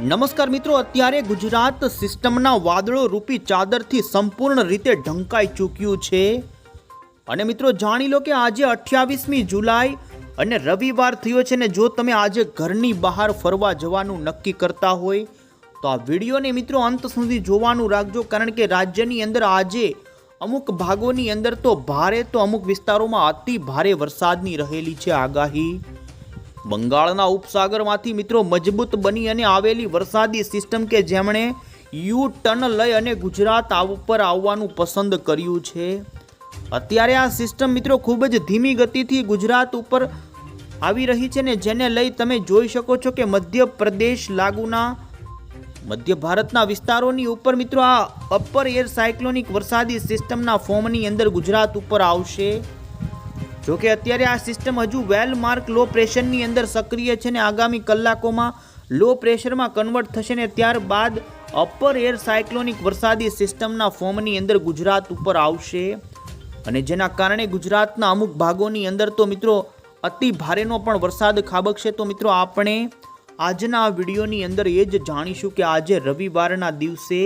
નમસ્કાર મિત્રો, અત્યારે ગુજરાત સિસ્ટમના વાદળો રૂપી ચાદરથી સંપૂર્ણ રીતે ઢંકાઈ ચૂક્યું છે. અને મિત્રો, જાણી લો કે આજે અઠ્યાવીસમી જુલાઈ અને રવિવાર થયો છે ને જો તમે આજે ઘરની બહાર ફરવા જવાનું નક્કી કરતા હોય, તો આ વિડીયોને મિત્રો અંત સુધી જોવાનું રાખજો, કારણ કે રાજ્યની અંદર આજે અમુક ભાગોની અંદર તો ભારે, તો અમુક વિસ્તારોમાં અતિ ભારે વરસાદની રહેલી છે આગાહી. બંગાળના ઉપસાગરમાંથી મિત્રો મજબૂત બની અને આવેલી વરસાદી સિસ્ટમ કે જેમણે યુ ટર્ન લઈ અને ગુજરાત ઉપર આવવાનું પસંદ કર્યું છે. અત્યારે આ સિસ્ટમ મિત્રો ખૂબ જ ધીમી ગતિથી ગુજરાત ઉપર આવી રહી છે ને જેને લઈ તમે જોઈ શકો છો કે મધ્યપ્રદેશ લાગુના મધ્ય ભારતના વિસ્તારોની ઉપર મિત્રો આ અપર એર સાયક્લોનિક વરસાદી સિસ્ટમના ફોર્મની અંદર ગુજરાત ઉપર આવશે. જો કે અત્યારે આ સિસ્ટમ હજુ વેલ માર્ક લો પ્રેશરની અંદર સક્રિય છે ને આગામી કલાકોમાં લો પ્રેશરમાં કન્વર્ટ થશે ને ત્યારબાદ અપર એર સાયક્લોનિક વરસાદી સિસ્ટમના ફોર્મની અંદર ગુજરાત ઉપર આવશે. અને જેના કારણે ગુજરાતના અમુક ભાગોની અંદર તો મિત્રો અતિ ભારેનો પણ વરસાદ ખાબકશે. તો મિત્રો આપણે આજના વિડીયોની અંદર એ જ જાણીશું કે આજે રવિવારના દિવસે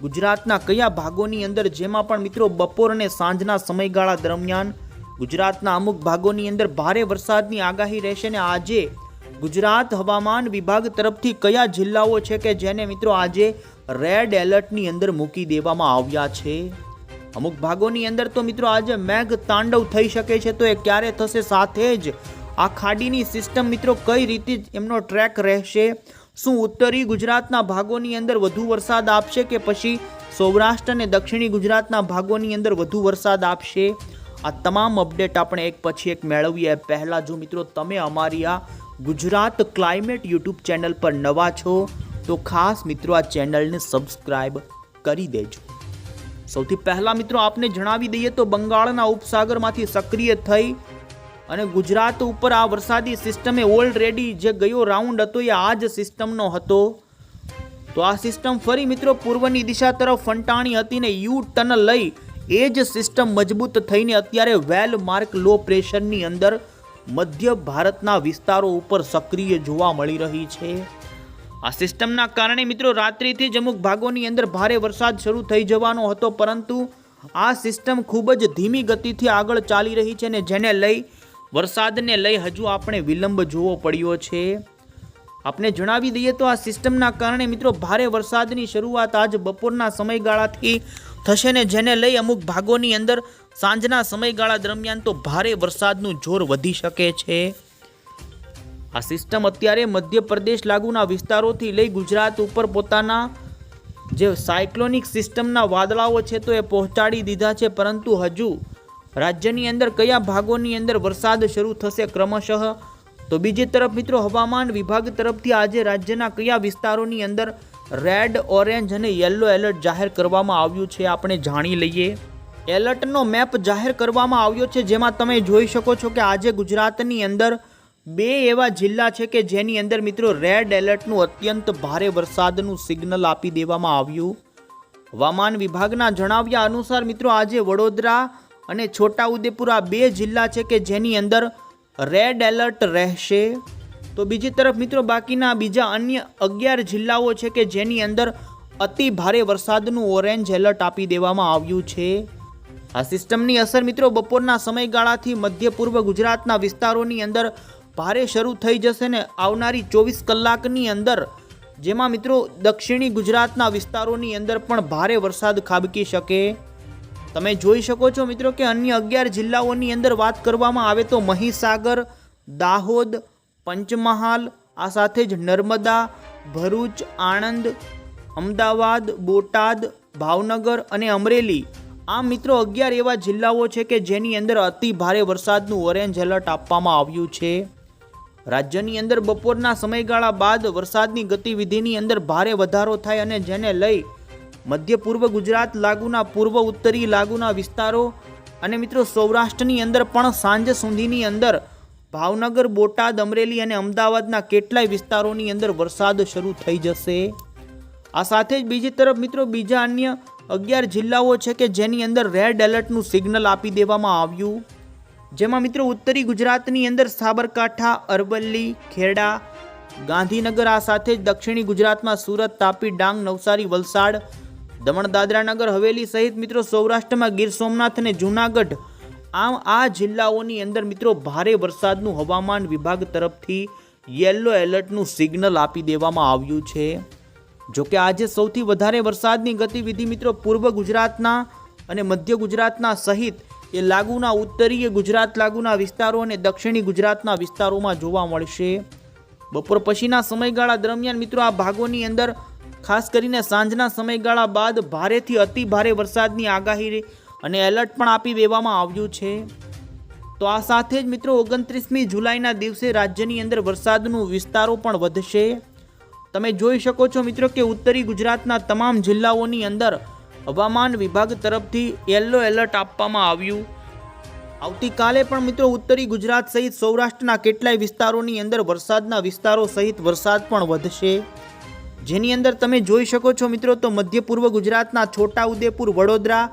ગુજરાતના કયા ભાગોની અંદર જેમાં પણ મિત્રો બપોર અને સાંજના સમયગાળા દરમિયાન ગુજરાતના અમુક ભાગોની અંદર ભારે વરસાદની આગાહી રહેશે ને આજે ગુજરાત હવામાન વિભાગ તરફથી કયા જિલ્લાઓ છે કે જેને મિત્રો આજે રેડ એલર્ટની અંદર મૂકી દેવામાં આવ્યા છે? અમુક ભાગોની અંદર તો મિત્રો આજે મેઘ તાંડવ થઈ શકે છે, તો એ ક્યારે થશે? સાથે જ આ ખાડીની સિસ્ટમ મિત્રો કઈ રીતે એમનો ટ્રેક રહેશે? શું ઉત્તરી ગુજરાતના ભાગોની અંદર વધુ વરસાદ આપશે કે પછી સૌરાષ્ટ્ર અને દક્ષિણી ગુજરાતના ભાગોની અંદર વધુ વરસાદ આપશે? આ તમામ અપડેટ આપણે એક પછી એક મેળવીએ. પહેલાં જો મિત્રો તમે અમારી આ ગુજરાત ક્લાઇમેટ યુટ્યુબ ચેનલ પર નવા છો, તો ખાસ મિત્રો આ ચેનલને સબસ્ક્રાઈબ કરી દેજો. સૌથી પહેલાં મિત્રો આપને જણાવી દઈએ તો બંગાળના ઉપસાગરમાંથી સક્રિય થઈ અને ગુજરાત ઉપર આ વરસાદી સિસ્ટમે ઓલરેડી જે ગયો રાઉન્ડ હતો એ આ જ સિસ્ટમનો હતો. તો આ સિસ્ટમ ફરી મિત્રો પૂર્વની દિશા તરફ ફંટાણી હતી ને યુ ટર્ન લઈ એ જ સિસ્ટમ મજબૂત થઈને અત્યારે વેલ માર્ક લો પ્રેશરની અંદર મધ્ય ભારતના વિસ્તારો ઉપર સક્રિય જોવા મળી રહી છે. આ સિસ્ટમના કારણે મિત્રો રાત્રિથી જ અમુક ભાગોની અંદર ભારે વરસાદ શરૂ થઈ જવાનો હતો, પરંતુ આ સિસ્ટમ ખૂબ જ ધીમી ગતિથી આગળ ચાલી રહી છે ને જેને લઈ વરસાદને લઈ હજુ આપણે વિલંબ જોવો પડ્યો છે. આપને જણાવી દઈએ તો આ સિસ્ટમના કારણે મિત્રો ભારે વરસાદની શરૂઆત આજ બપોરના સમયગાળાથી થશે ને જેને લઈ અમુક ભાગોની અંદર સાંજના સમયગાળા દરમિયાન તો ભારે વરસાદનું જોર વધી શકે છે. આ સિસ્ટમ અત્યારે મધ્યપ્રદેશ લાગુના વિસ્તારોથી લઈ ગુજરાત ઉપર પોતાના જે સાયક્લોનિક સિસ્ટમના વાદળાઓ છે તો એ પહોંચાડી દીધા છે, પરંતુ હજુ રાજ્યની અંદર કયા ભાગોની અંદર વરસાદ શરૂ થશે ક્રમશઃ? તો બીજી તરફ મિત્રો હવામાન વિભાગ તરફથી આજે રાજ્યના કયા વિસ્તારોની અંદર રેડ, ઓરેન્જ અને યલો એલર્ટ જાહેર કરવામાં આવ્યું છે. આપણે જાણી લઈએ. એલર્ટનો મેપ જાહેર કરવામાં આવ્યો છે, જેમાં તમે જોઈ શકો છો કે આજે ગુજરાતની અંદર બે એવા જિલ્લા છે કે જેની અંદર મિત્રો રેડ એલર્ટનું અત્યંત ભારે વરસાદનું સિગ્નલ આપી દેવામાં આવ્યું. હવામાન વિભાગના જણાવ્યા અનુસાર મિત્રો આજે વડોદરા અને છોટાઉદેપુર આ બે જિલ્લા છે કે જેની અંદર રેડ એલર્ટ રહેશે. તો બીજી તરફ મિત્રો બાકીના બીજા અન્ય અગિયાર જિલ્લાઓ છે કે જેની અંદર અતિ ભારે વરસાદનું ઓરેન્જ એલર્ટ આપી દેવામાં આવ્યું છે. આ સિસ્ટમની અસર મિત્રો બપોરના સમયગાળાથી મધ્ય પૂર્વ ગુજરાતના વિસ્તારોની અંદર ભારે શરૂ થઈ જશે ને આવનારી ચોવીસ કલાકની અંદર, જેમાં મિત્રો દક્ષિણી ગુજરાતના વિસ્તારોની અંદર પણ ભારે વરસાદ ખાબકી શકે. તમે જોઈ શકો છો મિત્રો કે અન્ય અગિયાર જિલ્લાઓની અંદર વાત કરવામાં આવે તો મહીસાગર, દાહોદ પંચમહાલ, આ સાથે જ નર્મદા, ભરૂચ, આણંદ, અમદાવાદ, બોટાદ, ભાવનગર અને અમરેલી. આ મિત્રો અગિયાર એવા જિલ્લાઓ છે કે જેની અંદર અતિ ભારે વરસાદનું ઓરેન્જ એલર્ટ આપવામાં આવ્યું છે. રાજ્યની અંદર બપોરના સમયગાળા બાદ વરસાદની ગતિવિધિની અંદર ભારે વધારો થાય અને જેને લઈ મધ્ય પૂર્વ ગુજરાત લાગુના પૂર્વ ઉત્તરી લાગુના વિસ્તારો અને મિત્રો સૌરાષ્ટ્રની અંદર પણ સાંજ સુધીની અંદર ભાવનગર, બોટાદ, અમરેલી અને અમદાવાદના કેટલાય વિસ્તારોની અંદર વરસાદ શરૂ થઈ જશે. આ સાથે જ બીજી તરફ મિત્રો બીજા અન્ય અગિયાર જિલ્લાઓ છે કે જેની અંદર રેડ એલર્ટનું સિગ્નલ આપી દેવામાં આવ્યું. જેમાં મિત્રો ઉત્તરી ગુજરાતની અંદર સાબરકાંઠા, અરવલ્લી, ખેડા, ગાંધીનગર, આ સાથે જ દક્ષિણી ગુજરાતમાં સુરત, તાપી, ડાંગ, નવસારી, વલસાડ, દમણ દાદરાનગર હવેલી સહિત મિત્રો સૌરાષ્ટ્રમાં ગીર સોમનાથ અને જૂનાગઢ આમ આ જિલ્લાઓની અંદર મિત્રો ભારે વરસાદનું હવામાન વિભાગ તરફથી યેલો એલર્ટનું સિગ્નલ આપી દેવામાં આવ્યું છે. જોકે આજે સૌથી વધારે વરસાદની ગતિવિધિ મિત્રો પૂર્વ ગુજરાતના અને મધ્ય ગુજરાતના સહિત એ લાગુના ઉત્તરીય ગુજરાત, લાગુના વિસ્તારો અને દક્ષિણી ગુજરાતના વિસ્તારોમાં જોવા મળશે. બપોર પછીના સમયગાળા દરમિયાન મિત્રો આ ભાગોની અંદર ખાસ કરીને સાંજના સમયગાળા બાદ ભારેથી અતિ ભારે વરસાદની આગાહી અને એલર્ટ પણ આપી દેવામાં આવ્યું છે. તો આ સાથે જ મિત્રો ઓગણત્રીસમી જુલાઈના દિવસે રાજ્યની અંદર વરસાદનું વિસ્તારો પણ વધશે. તમે જોઈ શકો છો મિત્રો કે ઉત્તરી ગુજરાતના તમામ જિલ્લાઓની અંદર હવામાન વિભાગ તરફથી યલો એલર્ટ આપવામાં આવ્યું. આવતીકાલે પણ મિત્રો ઉત્તરી ગુજરાત સહિત સૌરાષ્ટ્રના કેટલાય વિસ્તારોની અંદર વરસાદના વિસ્તારો સહિત વરસાદ પણ વધશે. જેની અંદર તમે જોઈ શકો છો મિત્રો તો મધ્ય પૂર્વ ગુજરાતના છોટા ઉદેપુર વડોદરા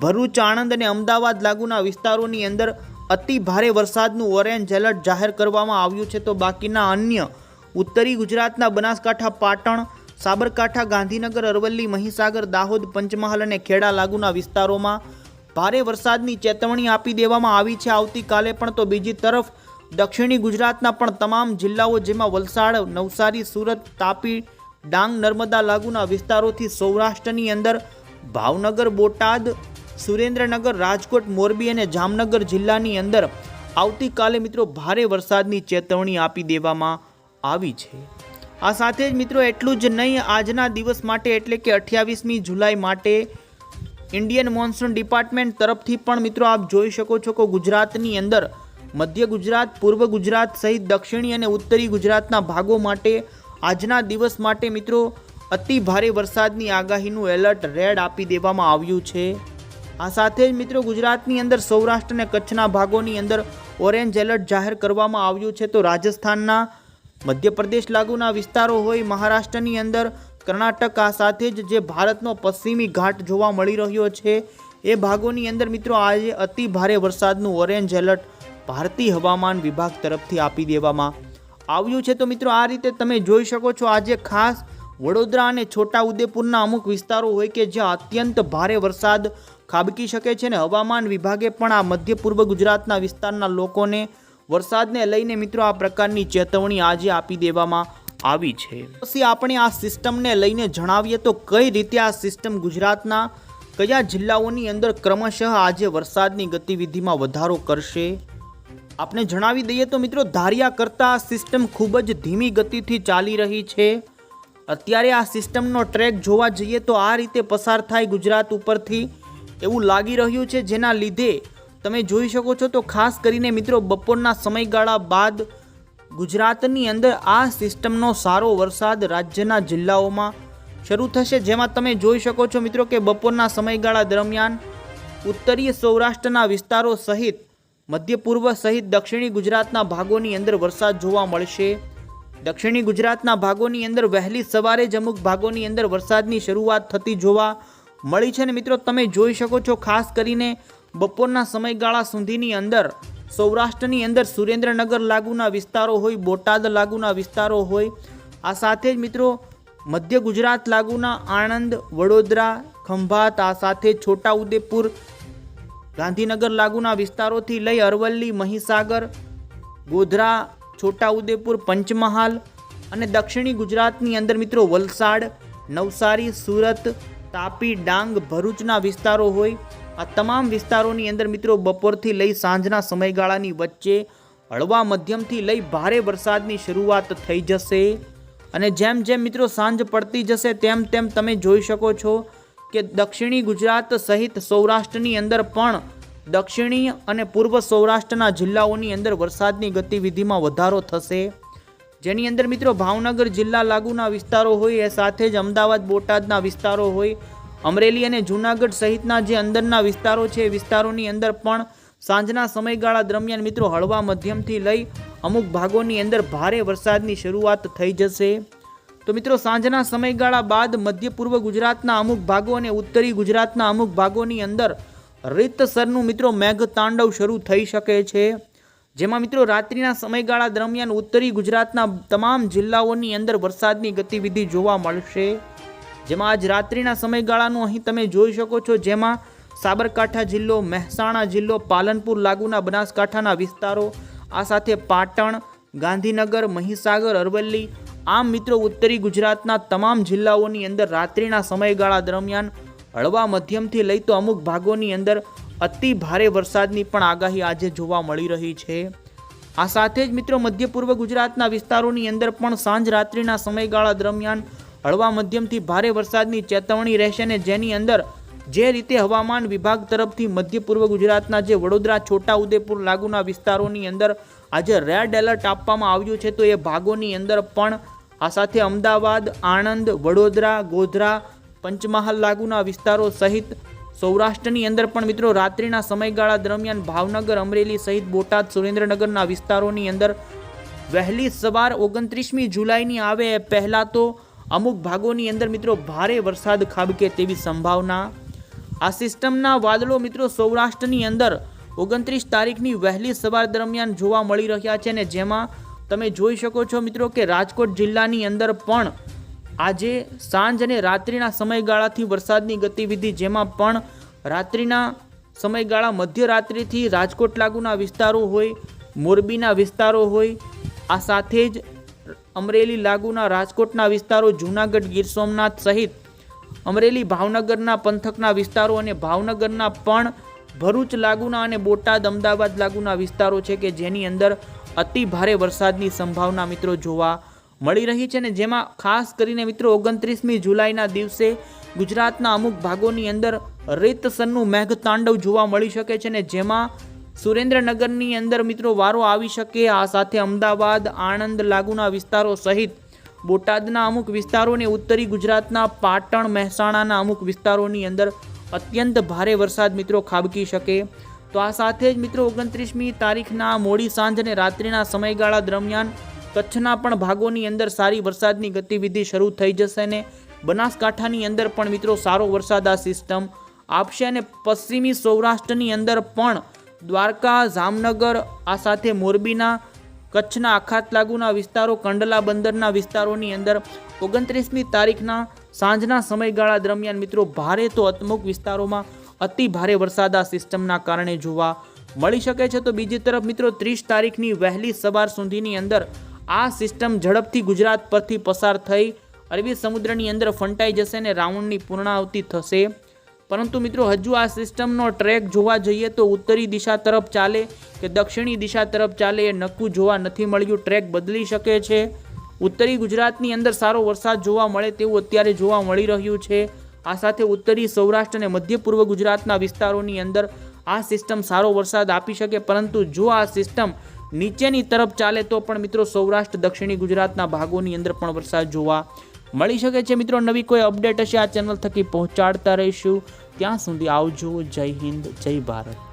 ભરૂચ, આણંદ અને અમદાવાદ લાગુના વિસ્તારોની અંદર અતિ ભારે વરસાદનું ઓરેન્જ એલર્ટ જાહેર કરવામાં આવ્યું છે. તો બાકીના અન્ય ઉત્તરી ગુજરાતના બનાસકાંઠા, પાટણ, સાબરકાંઠા, ગાંધીનગર, અરવલ્લી, મહીસાગર, દાહોદ, પંચમહાલ અને ખેડા લાગુના વિસ્તારોમાં ભારે વરસાદની ચેતવણી આપી દેવામાં આવી છે. આવતીકાલે પણ તો બીજી તરફ દક્ષિણી ગુજરાતના પણ તમામ જિલ્લાઓ જેમાં વલસાડ, નવસારી, સુરત, તાપી, ડાંગ, નર્મદા લાગુના વિસ્તારોથી સૌરાષ્ટ્રની અંદર ભાવનગર, બોટાદ સુરેન્દ્રનગર, રાજકોટ, મોરબી અને જામનગર જિલ્લાની અંદર આવતીકાલે મિત્રો ભારે વરસાદની ચેતવણી આપી દેવામાં આવી છે. આ સાથે જ મિત્રો એટલું જ નહીં, આજના દિવસ માટે એટલે કે અઠ્યાવીસમી જુલાઈ માટે ઇન્ડિયન મોન્સૂન ડિપાર્ટમેન્ટ તરફથી પણ મિત્રો આપ જોઈ શકો છો કે ગુજરાતની અંદર મધ્ય ગુજરાત, પૂર્વ ગુજરાત સહિત દક્ષિણી અને ઉત્તરી ગુજરાતના ભાગો માટે આજના દિવસ માટે મિત્રો અતિ ભારે વરસાદની આગાહીનું એલર્ટ રેડ આપી દેવામાં આવ્યું છે. આ સાથે જ મિત્રો ગુજરાતની અંદર સૌરાષ્ટ્ર અને કચ્છના ભાગોની અંદર ઓરેન્જ એલર્ટ જાહેર કરવામાં આવ્યું છે. તો રાજસ્થાનના મધ્યપ્રદેશ લાગુના વિસ્તારો હોય, મહારાષ્ટ્રની અંદર કર્ણાટક આ સાથે જ જે ભારતનો પશ્ચિમી ઘાટ જોવા મળી રહ્યો છે, એ ભાગોની અંદર મિત્રો આજે અતિ ભારે વરસાદનું ઓરેન્જ એલર્ટ ભારતીય હવામાન વિભાગ તરફથી આપી દેવામાં આવ્યું છે. તો મિત્રો આ રીતે તમે જોઈ શકો છો આજે ખાસ વડોદરા અને છોટા ઉદેપુરના અમુક વિસ્તારો હોય કે જ્યાં અત્યંત ભારે વરસાદ ખાબકી શકે છે ને હવામાન વિભાગે પણ આ મધ્ય પૂર્વ ગુજરાતના વિસ્તારના લોકોને વરસાદને લઈને મિત્રો આ પ્રકારની ચેતવણી આજે આપી દેવામાં આવી છે. પછી આપણે આ સિસ્ટમને લઈને જણાવીએ તો કઈ રીતે આ સિસ્ટમ ગુજરાતના કયા જિલ્લાઓની અંદર ક્રમશઃ આજે વરસાદની ગતિવિધિમાં વધારો કરશે? આપણે જણાવી દઈએ તો મિત્રો ધાર્યા કરતાં આ સિસ્ટમ ખૂબ જ ધીમી ગતિથી ચાલી રહી છે. અત્યારે આ સિસ્ટમનો ટ્રેક જોવા જઈએ તો આ રીતે પસાર થાય ગુજરાત ઉપરથી. એવું લાગી રહ્યું છે જેના લીધે તમે જોઈ શકો છો તો ખાસ કરીને મિત્રો બપોરના સમયગાળા બાદ ગુજરાતની અંદર આ સિસ્ટમનો સારો વરસાદ રાજ્યના જિલ્લાઓમાં શરૂ થશે. જેમાં તમે જોઈ શકો છો મિત્રો કે બપોરના સમયગાળા દરમિયાન ઉત્તરીય સૌરાષ્ટ્રના વિસ્તારો સહિત મધ્ય પૂર્વ સહિત દક્ષિણી ગુજરાતના ભાગોની અંદર વરસાદ જોવા મળશે. દક્ષિણી ગુજરાતના ભાગોની અંદર વહેલી સવારે જ અમુક ભાગોની અંદર વરસાદની શરૂઆત થતી જોવા મળી છે ને મિત્રો, તમે જોઈ શકો છો, ખાસ કરીને બપોરના સમયગાળા સુધીની અંદર સૌરાષ્ટ્રની અંદર સુરેન્દ્રનગર લાગુના વિસ્તારો હોય, બોટાદ લાગુના વિસ્તારો હોય, આ સાથે જ મિત્રો મધ્ય ગુજરાત લાગુના આણંદ, વડોદરા, ખંભાત, આ સાથે છોટાઉદેપુર, ગાંધીનગર લાગુના વિસ્તારોથી લઈ અરવલ્લી, મહીસાગર, ગોધરા, છોટાઉદેપુર, પંચમહાલ અને દક્ષિણી ગુજરાતની અંદર મિત્રો વલસાડ, નવસારી, સુરત તાપી ડાંગ ભરૂચના વિસ્તારો હોય. આ તમામ વિસ્તારોની અંદર મિત્રો બપોરથી લઈ સાંજના સમયગાળાની વચ્ચે હળવા મધ્યમથી લઈ ભારે વરસાદની શરૂઆત થઈ જશે. અને જેમ જેમ મિત્રો સાંજ પડતી જશે તેમ તેમ તમે જોઈ શકો છો કે દક્ષિણી ગુજરાત સહિત સૌરાષ્ટ્રની અંદર પણ દક્ષિણી અને પૂર્વ સૌરાષ્ટ્રના જિલ્લાઓની અંદર વરસાદની ગતિવિધિમાં વધારો થશે. જેની અંદર મિત્રો ભાવનગર જિલ્લા લાગુના વિસ્તારો હોય, એ સાથે જ અમદાવાદ, બોટાદના વિસ્તારો હોય, અમરેલી અને જૂનાગઢ સહિતના જે અંદરના વિસ્તારો છે, એ વિસ્તારોની અંદર પણ સાંજના સમયગાળા દરમિયાન મિત્રો હળવા મધ્યમથી લઈ અમુક ભાગોની અંદર ભારે વરસાદની શરૂઆત થઈ જશે. તો મિત્રો સાંજના સમયગાળા બાદ મધ્ય પૂર્વ ગુજરાતના અમુક ભાગો અને ઉત્તરી ગુજરાતના અમુક ભાગોની અંદર રીતસરનું મિત્રો મેઘ તાંડવ શરૂ થઈ શકે છે. જેમાં મિત્રો રાત્રિના સમયગાળા દરમિયાન ઉત્તરી ગુજરાતના તમામ જિલ્લાઓની અંદર વરસાદની ગતિવિધિ જોવા મળશે. જેમાં આજ રાત્રિના સમયગાળાનું અહીં તમે જોઈ શકો છો, જેમાં સાબરકાંઠા જિલ્લો, મહેસાણા જિલ્લો, પાલનપુર લાગુના બનાસકાંઠાના વિસ્તારો, આ સાથે પાટણ, ગાંધીનગર, મહીસાગર, અરવલ્લી, આમ મિત્રો ઉત્તરી ગુજરાતના તમામ જિલ્લાઓની અંદર રાત્રિના સમયગાળા દરમિયાન હળવા મધ્યમથી લઈ તો અમુક ભાગોની અંદર અતિ ભારે વરસાદની પણ આગાહી આજે જોવા મળી રહી છે. આ સાથે જ મિત્રો મધ્ય પૂર્વ ગુજરાતના વિસ્તારોની અંદર પણ સાંજ રાત્રિના સમયગાળા દરમિયાન હળવા મધ્યમથી ભારે વરસાદની ચેતવણી રહેશે ને જેની અંદર જે રીતે હવામાન વિભાગ તરફથી મધ્ય પૂર્વ ગુજરાતના જે વડોદરા, છોટા ઉદેપુર લાગુના વિસ્તારોની અંદર આજે રેડ એલર્ટ આપવામાં આવ્યું છે, તો એ ભાગોની અંદર પણ આ સાથે અમદાવાદ, આણંદ, વડોદરા, ગોધરા, પંચમહાલ લાગુના વિસ્તારો સહિત સૌરાષ્ટ્રની અંદર પણ મિત્રો રાત્રિના સમયગાળા દરમિયાન ભાવનગર, અમરેલી સહિત બોટાદ, સુરેન્દ્રનગરના વિસ્તારોની અંદર વહેલી સવાર ઓગણત્રીસમી જુલાઈની આવે પહેલાં તો અમુક ભાગોની અંદર મિત્રો ભારે વરસાદ ખાબકે તેવી સંભાવના. આ સિસ્ટમના વાદળો મિત્રો સૌરાષ્ટ્રની અંદર ઓગણત્રીસ તારીખની વહેલી સવાર દરમિયાન જોવા મળી રહ્યા છે ને જેમાં તમે જોઈ શકો છો મિત્રો કે રાજકોટ જિલ્લાની અંદર પણ આજે સાંજ અને રાત્રિના સમયગાળાથી વરસાદની ગતિવિધિ, જેમાં પણ રાત્રિના સમયગાળા મધ્યરાત્રિથી રાજકોટ લાગુના વિસ્તારો હોય, મોરબીના વિસ્તારો હોય, આ સાથે જ અમરેલી લાગુના રાજકોટના વિસ્તારો, જૂનાગઢ, ગીર સોમનાથ સહિત અમરેલી ભાવનગરના પંથકના વિસ્તારો અને ભાવનગરના પણ ભરૂચ લાગુના અને બોટાદ, અમદાવાદ લાગુના વિસ્તારો છે કે જેની અંદર અતિ ભારે વરસાદની સંભાવના મિત્રો જોવા મળી રહી છે ને જેમાં ખાસ કરીને મિત્રો ઓગણત્રીસમી જુલાઈના દિવસે ગુજરાતના અમુક ભાગોની અંદર રેતસરનું મેઘતાંડવ જોવા મળી શકે છે ને જેમાં સુરેન્દ્રનગરની અંદર મિત્રો વારો આવી શકે. આ સાથે અમદાવાદ, આણંદ લાગુના વિસ્તારો સહિત બોટાદના અમુક વિસ્તારોને ઉત્તરી ગુજરાતના પાટણ, મહેસાણાના અમુક વિસ્તારોની અંદર અત્યંત ભારે વરસાદ મિત્રો ખાબકી શકે. તો આ સાથે જ મિત્રો ઓગણત્રીસમી તારીખના મોડી સાંજ અને રાત્રિના સમયગાળા દરમિયાન કચ્છના પણ ભાગોની અંદર સારી વરસાદની ગતિવિધિ શરૂ થઈ જશે ને બનાસકાંઠાની અંદર પણ મિત્રો સારો વરસાદ આ સિસ્ટમ આપશે અને પશ્ચિમી સૌરાષ્ટ્રની અંદર પણ દ્વારકા, જામનગર, આ સાથે મોરબીના, કચ્છના આખાત લાગુના વિસ્તારો, કંડલા બંદરના વિસ્તારોની અંદર ઓગણત્રીસમી તારીખના સાંજના સમયગાળા દરમિયાન મિત્રો ભારે તો અતમુક વિસ્તારોમાં અતિ ભારે વરસાદ આ સિસ્ટમના કારણે જોવા મળી શકે છે. તો બીજી તરફ મિત્રો ત્રીસ તારીખની વહેલી સવાર સુધીની અંદર આ સિસ્ટમ ઝડપથી ગુજરાત પરથી પસાર થઈ અરબી સમુદ્રની અંદર ફંટાઈ જશે અને રાઉન્ડની પૂર્ણાવતિ થશે. પરંતુ મિત્રો, હજુ આ સિસ્ટમનો ટ્રેક જોવા જઈએ તો ઉત્તરી દિશા તરફ ચાલે કે દક્ષિણી દિશા તરફ ચાલે એ નક્કું જોવા નથી મળ્યું. ટ્રેક બદલી શકે છે. ઉત્તરી ગુજરાતની અંદર સારો વરસાદ જોવા મળે તેવું અત્યારે જોવા મળી રહ્યું છે. આ સાથે ઉત્તરી સૌરાષ્ટ્ર અને મધ્ય પૂર્વ ગુજરાતના વિસ્તારોની અંદર આ સિસ્ટમ સારો વરસાદ આપી શકે. પરંતુ જો આ સિસ્ટમ નીચેની તરફ ચાલે તો પણ મિત્રો સૌરાષ્ટ્ર, દક્ષિણી ગુજરાતના ભાગોની અંદર પણ વરસાદ જોવા મળી શકે છે. મિત્રો, નવી કોઈ અપડેટ હશે આ ચેનલ થકી પહોંચાડતા રહીશું. ત્યાં સુધી આવજો. જય હિન્દ, જય ભારત.